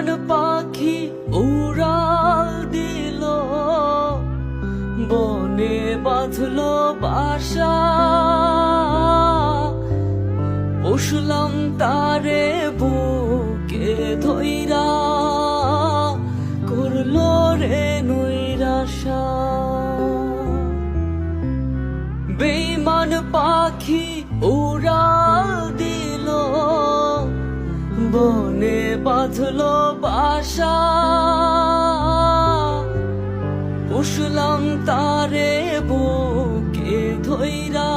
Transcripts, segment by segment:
প্রাণ পাখি উড়াল দিল। বনে বাঁধল বাসা। পুষলাম তারে বুকে ধৈরা করল রে নৈরাশা। বেমান পাখি উড়াল দিল বনে বাঁধলো বাসা। পুষলাম তারে বুকে ধৈরা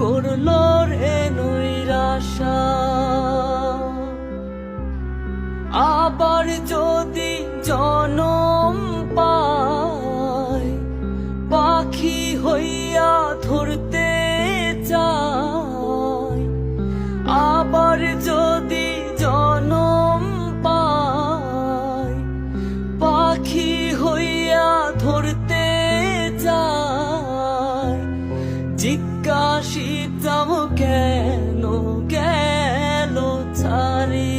করল রে নৈরাশা। আবার যদি জনম ধরতে চার জিজ্ঞাসিতাম কেন গেল ছাড়ি?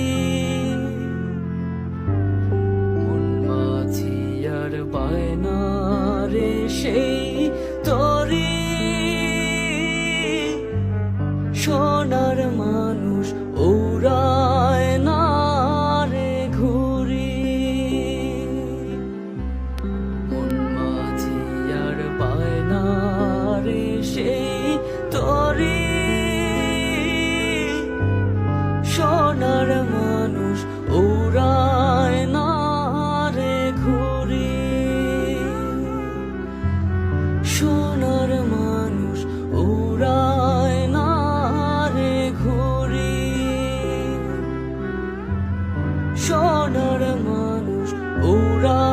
মন মাঝি আর বায়না সেই তরি সোনার মানুষ ওরায় না রে ঘুরি। সোনার মানুষ ওরায় না রে ঘুরি। সোনার মানুষ ওরায়